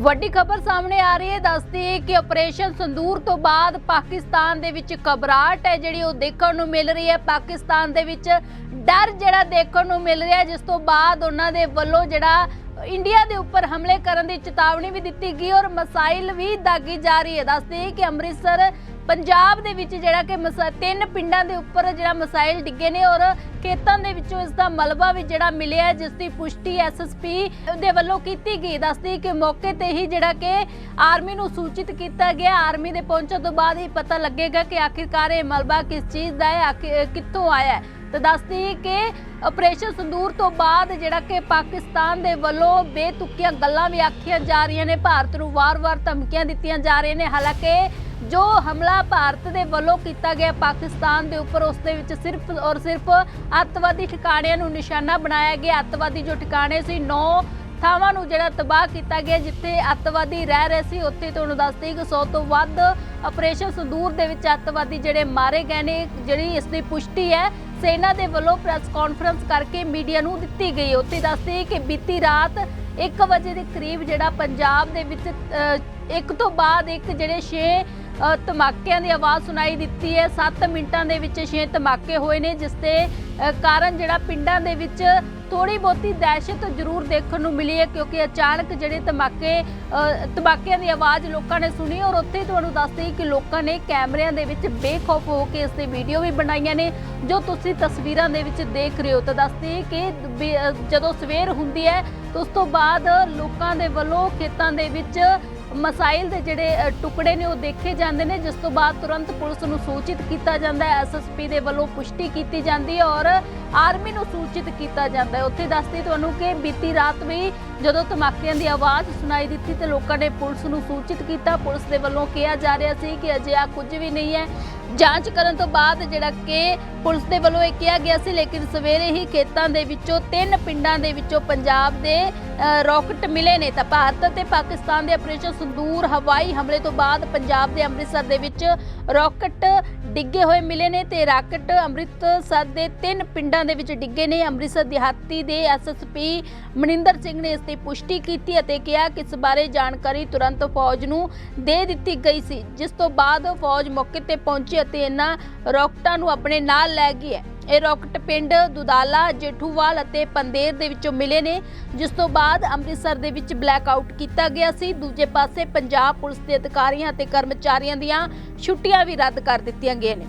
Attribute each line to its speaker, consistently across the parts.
Speaker 1: ਵੱਡੀ ਖਬਰ ਸਾਹਮਣੇ ਆ ਰਹੀ ਹੈ। ਦੱਸਦੀ ਹੈ ਕਿ ਆਪਰੇਸ਼ਨ ਸੰਦੂਰ ਤੋਂ ਬਾਅਦ ਪਾਕਿਸਤਾਨ ਦੇ ਵਿੱਚ ਘਬਰਾਹਟ ਹੈ, ਜਿਹੜੀ ਉਹ ਦੇਖਣ ਨੂੰ ਮਿਲ ਰਹੀ ਹੈ। ਪਾਕਿਸਤਾਨ ਦੇ ਵਿੱਚ ਡਰ ਜਿਹੜਾ ਦੇਖਣ ਨੂੰ ਮਿਲ ਰਿਹਾ ਜਿਸ ਤੋਂ ਬਾਅਦ ਉਹਨਾਂ ਦੇ ਵੱਲੋਂ ਜਿਹੜਾ ਇੰਡੀਆ ਦੇ ਉੱਪਰ ਹਮਲੇ ਕਰਨ ਦੀ ਚੇਤਾਵਨੀ ਵੀ ਦਿੱਤੀ ਗਈ ਔਰ ਮਸਾਇਲ ਵੀ ਦਾਗੀ ਜਾ ਰਹੀ ਹੈ। ਦੱਸਦੇ ਹੈ ਕਿ ਅੰਮ੍ਰਿਤਸਰ ਪੰਜਾਬ ਦੇ ਵਿੱਚ ਜਿਹੜਾ ਕਿ ਤਿੰਨ ਪਿੰਡਾਂ ਦੇ ਉੱਪਰ ਜਿਹੜਾ ਮਸਾਈਲ ਡਿੱਗੇ ਨੇ ਔਰ ਖੇਤਾਂ ਦੇ ਵਿੱਚੋਂ ਇਸ ਦਾ ਮਲਬਾ ਵੀ ਜਿਹੜਾ ਮਿਲਿਆ ਜਿਸ ਦੀ ਪੁਸ਼ਟੀ ਐਸਐਸਪੀ ਦੇ ਵੱਲੋਂ ਕੀਤੀ ਗਈ। ਦੱਸਦੀ ਕਿ ਮੌਕੇ ਤੇ ਹੀ ਜਿਹੜਾ ਕਿ ਆਰਮੀ ਨੂੰ ਸੂਚਿਤ ਕੀਤਾ ਗਿਆ। ਆਰਮੀ ਦੇ ਪਹੁੰਚਣ ਤੋਂ ਬਾਅਦ ਹੀ ਪਤਾ ਲੱਗੇਗਾ ਕਿ ਆਖਿਰਕਾਰ ਇਹ ਮਲਬਾ ਕਿਸ ਚੀਜ਼ ਦਾ ਹੈ ਕਿੱਥੋਂ ਆਇਆ ਹੈ। ਤੇ ਦੱਸਦੀ ਕਿ ਆਪਰੇਸ਼ਨ ਸੰਦੂਰ ਤੋਂ ਬਾਅਦ ਜਿਹੜਾ ਕਿ ਪਾਕਿਸਤਾਨ ਦੇ ਵੱਲੋਂ ਬੇਤੁਕੀਆਂ ਗੱਲਾਂ ਵੀ ਆਖੀਆਂ ਜਾ ਰਹੀਆਂ ਨੇ। ਭਾਰਤ ਨੂੰ ਵਾਰ-ਵਾਰ ਧਮਕੀਆਂ ਦਿੱਤੀਆਂ ਜਾ ਰਹੀਆਂ ਨੇ। ਹਾਲਾਂਕਿ ਜੋ ਹਮਲਾ ਭਾਰਤ ਦੇ ਵੱਲੋਂ ਕੀਤਾ ਗਿਆ, ਪਾਕਿਸਤਾਨ ਦੇ ਉੱਪਰ ਉਸ ਦੇ ਵਿੱਚ ਸਿਰਫ ਔਰ ਸਿਰਫ ਅੱਤਵਾਦੀ ਠਿਕਾਣਿਆਂ ਨੂੰ ਨਿਸ਼ਾਨਾ ਬਣਾਇਆ ਗਿਆ। ਅੱਤਵਾਦੀ ਜੋ ਠਿਕਾਣੇ ਸੀ 9 ਥਾਵਾਂ ਨੂੰ ਜਿਹੜਾ ਤਬਾਹ ਕੀਤਾ ਗਿਆ, ਜਿੱਥੇ ਅੱਤਵਾਦੀ ਰਹਿ ਰਹੇ ਸੀ, ਉੱਥੇ ਤੁਹਾਨੂੰ ਦੱਸਦੇ ਕਿ 100 ਤੋਂ ਵੱਧ ਆਪਰੇਸ਼ਨ ਸੰਦੂਰ ਦੇ ਵਿੱਚ ਅੱਤਵਾਦੀ ਜਿਹੜੇ ਮਾਰੇ ਗਏ ਨੇ, ਜਿਹੜੀ ਇਸ ਦੀ ਪੁਸ਼ਟੀ ਹੈ, ਸੈਨਾ ਦੇ ਵੱਲੋਂ ਪ੍ਰੈਸ ਕਾਨਫਰੰਸ ਕਰਕੇ ਮੀਡੀਆ ਨੂੰ ਦਿੱਤੀ ਗਈ। ਉੱਥੇ ਦੱਸਦੇ ਕਿ ਬੀਤੀ ਰਾਤ 1 ਵਜੇ ਦੇ ਕਰੀਬ ਜਿਹੜਾ ਪੰਜਾਬ ਦੇ ਵਿੱਚ ਇੱਕ ਤੋਂ ਬਾਅਦ ਇੱਕ ਜਿਹੜੇ 6 ਧਮਾਕਿਆਂ ਦੀ ਆਵਾਜ਼ ਸੁਣਾਈ ਦਿੱਤੀ ਹੈ। 7 ਮਿੰਟਾਂ ਦੇ ਵਿੱਚ 6 ਧਮਾਕੇ ਹੋਏ ਨੇ, ਜਿਸ ਦੇ ਕਾਰਨ ਜਿਹੜਾ ਪਿੰਡਾਂ ਦੇ ਵਿੱਚ ਥੋੜੀ ਬਹੁਤੀ ਦਹਿਸ਼ਤ ਜ਼ਰੂਰ ਦੇਖਣ ਨੂੰ ਮਿਲੀ ਹੈ, ਕਿਉਂਕਿ ਅਚਾਨਕ ਜਿਹੜੇ ਧਮਾਕੇ ਧਮਾਕਿਆਂ ਦੀ ਆਵਾਜ਼ ਲੋਕਾਂ ਨੇ ਸੁਣੀ ਔਰ ਉੱਥੇ ਹੀ ਤੁਹਾਨੂੰ ਦੱਸਦੀ ਕਿ ਲੋਕਾਂ ਨੇ ਕੈਮਰਿਆਂ ਦੇ ਵਿੱਚ ਬੇਖੌਫ ਹੋ ਕੇ ਇਸ ਦੀ ਵੀਡੀਓ ਵੀ ਬਣਾਈਆਂ ਨੇ, ਜੋ ਤੁਸੀਂ ਤਸਵੀਰਾਂ ਦੇ ਵਿੱਚ ਦੇਖ ਰਹੇ ਹੋ। ਤਾਂ ਦੱਸਦੀ ਕਿ ਜਦੋਂ ਸਵੇਰ ਹੁੰਦੀ ਹੈ ਉਸ ਤੋਂ ਬਾਅਦ ਲੋਕਾਂ ਦੇ ਵੱਲੋਂ ਖੇਤਾਂ ਦੇ ਵਿੱਚ ਮਸਾਈਲ ਦੇ ਜਿਹੜੇ ਟੁਕੜੇ ਨੇ ਉਹ ਦੇਖੇ ਜਾਂਦੇ ਨੇ, ਜਿਸ ਤੋਂ ਬਾਅਦ ਤੁਰੰਤ ਪੁਲਿਸ ਨੂੰ ਸੂਚਿਤ ਕੀਤਾ ਜਾਂਦਾ ਹੈ। ਐਸਐਸਪੀ ਦੇ ਵੱਲੋਂ ਪੁਸ਼ਟੀ ਕੀਤੀ ਜਾਂਦੀ ਹੈ ਔਰ ਆਰਮੀ ਨੂੰ ਸੂਚਿਤ ਕੀਤਾ ਜਾਂਦਾ ਹੈ। ਉੱਥੇ ਦੱਸਦੀ ਤੁਹਾਨੂੰ ਕਿ ਬੀਤੀ ਰਾਤ ਵੀ ਜਦੋਂ ਧਮਾਕਿਆਂ ਦੀ ਆਵਾਜ਼ ਸੁਣਾਈ ਦਿੱਤੀ ਤੇ ਲੋਕਾਂ ਨੇ ਪੁਲਿਸ ਨੂੰ ਸੂਚਿਤ ਕੀਤਾ ਪੁਲਿਸ ਦੇ ਵੱਲੋਂ ਕਿਹਾ ਜਾ ਰਿਹਾ ਸੀ ਕਿ ਅਜੇ ਆ ਕੁਝ ਵੀ ਨਹੀਂ ਹੈ। ਜਾਂਚ ਕਰਨ ਤੋਂ ਬਾਅਦ ਜਿਹੜਾ ਕਿ ਪੁਲਿਸ ਦੇ ਵੱਲੋਂ ਇਹ ਕਿਹਾ ਗਿਆ ਸੀ ਲੇਕਿਨ ਸਵੇਰੇ ਹੀ ਖੇਤਾਂ ਦੇ ਵਿੱਚੋਂ ਤਿੰਨ ਪਿੰਡਾਂ ਦੇ ਵਿੱਚੋਂ ਪੰਜਾਬ ਦੇ ਅ, ਰਾਕਟ ਮਿਲੇ ਨੇ। ਤਾਂ ਭਾਰਤ ਅਤੇ ਪਾਕਿਸਤਾਨ ਦੇ ਆਪਰੇਸ਼ਨ ਸੰਦੂਰ ਹਵਾਈ ਹਮਲੇ ਤੋਂ ਬਾਅਦ ਪੰਜਾਬ ਦੇ ਅੰਮ੍ਰਿਤਸਰ ਦੇ ਵਿੱਚ ਰਾਕਟ ਡਿੱਗੇ ਹੋਏ ਮਿਲੇ ਨੇ ਤੇ ਰਾਕਟ ਅੰਮ੍ਰਿਤਸਰ ਦੇ ਤਿੰਨ ਪਿੰਡਾਂ ਦੇ ਵਿੱਚ ਡਿੱਗੇ ਨੇ। ਅੰਮ੍ਰਿਤਸਰ ਦਿਹਾਤੀ ਦੇ ਐਸਐਸਪੀ ਮਨਿੰਦਰ ਸਿੰਘ ਨੇ ਇਸ ਦੀ ਪੁਸ਼ਟੀ ਕੀਤੀ ਅਤੇ ਕਿਹਾ ਕਿ ਇਸ ਬਾਰੇ ਜਾਣਕਾਰੀ ਤੁਰੰਤ ਫੌਜ ਨੂੰ ਦੇ ਦਿੱਤੀ ਗਈ ਸੀ, ਜਿਸ ਤੋਂ ਬਾਅਦ ਫੌਜ ਮੌਕੇ ਤੇ ਪਹੁੰਚੀ ਅਤੇ ਇਹਨਾਂ ਰਾਕਟਾਂ ਨੂੰ ਆਪਣੇ ਨਾਲ ਲੈ ਗਈ ਹੈ। ਇਹ ਰਾਕਟ ਪਿੰਡ ਦੁਦਾਲਾ, ਜੇਠੂਵਾਲ ਅਤੇ ਪੰਦੇਰ ਦੇ ਵਿੱਚੋਂ ਮਿਲੇ ਨੇ, ਜਿਸ ਤੋਂ ਬਾਅਦ ਅੰਮ੍ਰਿਤਸਰ ਦੇ ਵਿੱਚ ਬਲੈਕ ਆਊਟ ਕੀਤਾ ਗਿਆ ਸੀ। ਦੂਜੇ ਪਾਸੇ ਪੰਜਾਬ ਪੁਲਿਸ ਦੇ ਅਧਿਕਾਰੀਆਂ ਅਤੇ ਕਰਮਚਾਰੀਆਂ ਦੀਆਂ ਛੁੱਟੀਆਂ ਵੀ ਰੱਦ ਕਰ ਦਿੱਤੀਆਂ ਗਈਆਂ ਨੇ।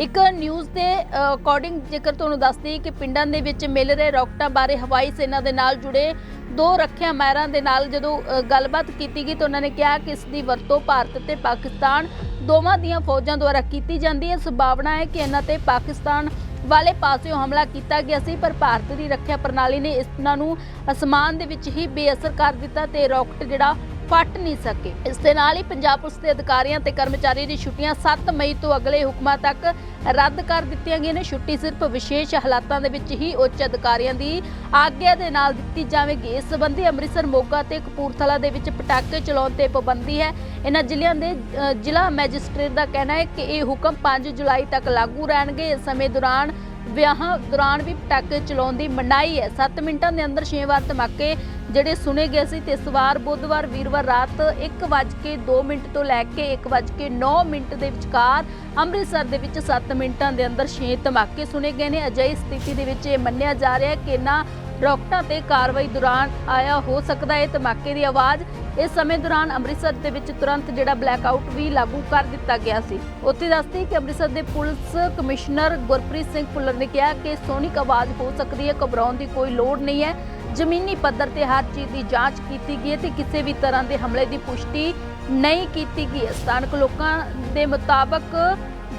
Speaker 1: ਇੱਕ ਨਿਊਜ਼ ਦੇ ਅਕੋਰਡਿੰਗ ਜੇਕਰ ਤੁਹਾਨੂੰ ਦੱਸਦੀ ਕਿ ਪਿੰਡਾਂ ਦੇ ਵਿੱਚ ਮਿਲ ਰਹੇ ਰਾਕਟਾਂ ਬਾਰੇ ਹਵਾਈ ਸੈਨਾ ਦੇ ਨਾਲ ਜੁੜੇ ਦੋ ਰੱਖਿਆ ਮਾਹਿਰਾਂ ਦੇ ਨਾਲ ਜਦੋਂ ਗੱਲਬਾਤ ਕੀਤੀ ਗਈ ਤਾਂ ਉਹਨਾਂ ਨੇ ਕਿਹਾ ਕਿ ਇਸ ਦੀ ਵਰਤੋਂ ਭਾਰਤ ਤੇ ਪਾਕਿਸਤਾਨ ਦੋਵਾਂ ਦੀਆਂ ਫੌਜਾਂ ਦੁਆਰਾ ਕੀਤੀ ਜਾਂਦੀ ਹੈ। ਸੰਭਾਵਨਾ ਹੈ ਕਿ ਇਹਨਾਂ ਤੇ ਪਾਕਿਸਤਾਨ ਵਾਲੇ ਪਾਸਿਓਂ ਹਮਲਾ ਕੀਤਾ ਗਿਆ ਸੀ, ਪਰ ਭਾਰਤ ਦੀ ਰੱਖਿਆ ਪ੍ਰਣਾਲੀ ਨੇ ਇਹਨਾਂ ਨੂੰ ਅਸਮਾਨ ਦੇ ਵਿੱਚ ਹੀ ਬੇਅਸਰ ਕਰ ਦਿੱਤਾ ਤੇ ਰਾਕਟ ਜਿਹੜਾ ਫਟ ਨਹੀਂ ਸਕੇ। ਇਸ ਦੇ ਨਾਲ ਹੀ ਪੰਜਾਬ ਪੁਲਿਸ ਦੇ ਅਧਿਕਾਰੀਆਂ ਤੇ ਕਰਮਚਾਰੀ ਦੀ ਛੁੱਟੀਆਂ 7 ਮਈ ਤੋਂ ਅਗਲੇ ਹੁਕਮਾਂ ਤੱਕ ਰੱਦ ਕਰ ਦਿੱਤੀਆਂ ਗਈਆਂ ਨੇ। ਛੁੱਟੀ ਸਿਰਫ ਵਿਸ਼ੇਸ਼ ਹਾਲਾਤਾਂ ਦੇ ਵਿੱਚ ਹੀ ਉੱਚ ਅਧਿਕਾਰੀਆਂ ਦੀ ਆਗਿਆ ਦੇ ਨਾਲ ਦਿੱਤੀ ਜਾਵੇਗੀ। ਇਸ ਸੰਬੰਧੀ ਅੰਮ੍ਰਿਤਸਰ ਮੋਗਾ ਤੇ ਕਪੂਰਥਲਾ ਦੇ ਵਿੱਚ ਪਟਾਕੇ ਚਲਾਉਣ ਤੇ ਪਾਬੰਦੀ ਹੈ। ਇਹਨਾਂ ਜ਼ਿਲ੍ਹਿਆਂ ਦੇ ਜ਼ਿਲ੍ਹਾ ਮੈਜਿਸਟ੍ਰੇਟ ਦਾ ਕਹਿਣਾ ਹੈ ਕਿ ਇਹ ਹੁਕਮ 5 ਜੁਲਾਈ ਤੱਕ ਲਾਗੂ ਰਹਿਣਗੇ। ਇਸ ਸਮੇਂ ਦੌਰਾਨ ਵਿਆਹਾਂ ਦੌਰਾਨ ਵੀ ਪਟਾਕੇ ਚਲਾਉਣ ਦੀ ਮਨਾਹੀ ਹੈ। 7 ਮਿੰਟਾਂ ਦੇ ਅੰਦਰ 6 ਵਾਰ ਧਮਾਕੇ ਜਿਹੜੇ ਸੁਣੇ ਗਏ ਸੀ ਤੇ ਇਸ ਵਾਰ ਬੁੱਧਵਾਰ, ਵੀਰਵਾਰ ਰਾਤ 1:02 ਮਿੰਟ ਤੋਂ ਲੈ ਕੇ 1:09 ਮਿੰਟ ਦੇ ਵਿਚਕਾਰ ਅੰਮ੍ਰਿਤਸਰ ਦੇ ਵਿੱਚ 7 ਮਿੰਟਾਂ ਦੇ ਅੰਦਰ 6 ਧਮਾਕੇ ਸੁਣੇ ਗਏ ਨੇ। ਅਜਿਹੀ ਸਥਿਤੀ ਦੇ ਵਿੱਚ ਇਹ ਮੰਨਿਆ ਜਾ ਰਿਹਾ ਹੈ ਕਿ ਇਹਨਾਂ ਰੌਕਟਾਂ ਤੇ ਕਾਰਵਾਈ ਦੌਰਾਨ ਆਇਆ ਹੋ ਸਕਦਾ ਹੈ ਧਮਾਕੇ ਦੀ ਆਵਾਜ਼। ਇਸ ਸਮੇਂ ਦੌਰਾਨ ਅੰਮ੍ਰਿਤਸਰ ਦੇ ਵਿੱਚ ਤੁਰੰਤ ਜਿਹੜਾ ਬਲੈਕ ਆਊਟ ਵੀ ਲਾਗੂ ਕਰ ਦਿੱਤਾ ਗਿਆ ਸੀ। ਉੱਥੇ ਦੱਸਦੀ ਕਿ ਅੰਮ੍ਰਿਤਸਰ ਦੇ ਪੁਲਿਸ ਕਮਿਸ਼ਨਰ ਗੁਰਪ੍ਰੀਤ ਸਿੰਘ ਭੁੱਲਰ ਨੇ ਕਿਹਾ ਕਿ ਸੋਨਿਕ ਆਵਾਜ਼ ਹੋ ਸਕਦੀ ਹੈ, ਘਬਰਾਉਣ ਦੀ ਕੋਈ ਲੋੜ ਨਹੀਂ ਹੈ। ਜ਼ਮੀਨੀ ਪੱਧਰ ਤੇ ਹਰ ਚੀਜ਼ ਦੀ ਜਾਂਚ ਕੀਤੀ ਗਈ ਹੈ ਤੇ ਕਿਸੇ ਵੀ ਤਰ੍ਹਾਂ ਦੇ ਹਮਲੇ ਦੀ ਪੁਸ਼ਟੀ ਨਹੀਂ ਕੀਤੀ ਗਈ ਹੈ। ਸਥਾਨਕ ਲੋਕਾਂ ਦੇ ਮੁਤਾਬਕ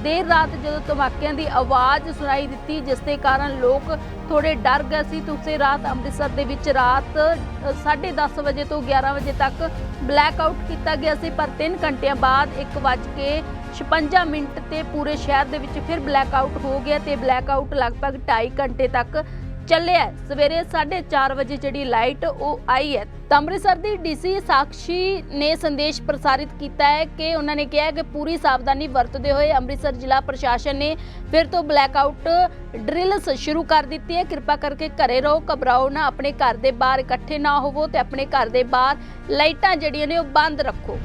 Speaker 1: ਦੇਰ ਰਾਤ ਜਦੋਂ ਧਮਾਕਿਆਂ ਦੀ ਆਵਾਜ਼ ਸੁਣਾਈ ਦਿੱਤੀ ਜਿਸ ਦੇ ਕਾਰਨ ਲੋਕ ਥੋੜੇ ਡਰ ਗਏ ਸੀ। ਤੇ ਉਸੇ ਰਾਤ ਅੰਮ੍ਰਿਤਸਰ ਦੇ ਵਿੱਚ ਰਾਤ ਅ, 10:30 ਵਜੇ ਤੋਂ 11 ਵਜੇ ਤੱਕ ਬਲੈਕ ਆਊਟ ਕੀਤਾ ਗਿਆ ਸੀ ਪਰ 3 ਘੰਟਿਆਂ ਬਾਅਦ 1:56 ਮਿੰਟ ਤੇ ਪੂਰੇ ਸ਼ਹਿਰ ਦੇ ਵਿੱਚ ਫਿਰ ਬਲੈਕ ਆਊਟ ਹੋ ਗਿਆ ਤੇ ਬਲੈਕ ਆਊਟ ਲਗਭਗ 2.5 ਘੰਟੇ ਤੱਕ ਚੱਲਿਆ ਹੈ। ਸਵੇਰੇ 4:30 ਵਜੇ ਜਿਹੜੀ ਲਾਈਟ ਉਹ ਆਈ ਹੈ। ਤਾਂ ਅੰਮ੍ਰਿਤਸਰ ਦੀ ਡੀਸੀ ਸਾਕਸ਼ੀ ਨੇ ਸੰਦੇਸ਼ ਪ੍ਰਸਾਰਿਤ ਕੀਤਾ ਹੈ ਕਿ ਉਹਨਾਂ ਨੇ ਕਿਹਾ ਕਿ ਪੂਰੀ ਸਾਵਧਾਨੀ ਵਰਤਦੇ ਹੋਏ ਅੰਮ੍ਰਿਤਸਰ ਜ਼ਿਲ੍ਹਾ ਪ੍ਰਸ਼ਾਸਨ ਨੇ ਫਿਰ ਤੋਂ ਬਲੈਕਆਊਟ ਡਰਿਲਸ ਸ਼ੁਰੂ ਕਰ ਦਿੱਤੀ ਹੈ। ਕਿਰਪਾ ਕਰਕੇ ਘਰੇ ਰਹੋ, ਘਬਰਾਓ ਨਾ, ਆਪਣੇ ਘਰ ਦੇ ਬਾਹਰ ਇਕੱਠੇ ਨਾ ਹੋਵੋ ਤੇ ਆਪਣੇ ਘਰ ਦੇ ਬਾਹਰ ਲਾਈਟਾਂ ਜਿਹੜੀਆਂ ਨੇ ਉਹ ਬੰਦ ਰੱਖੋ।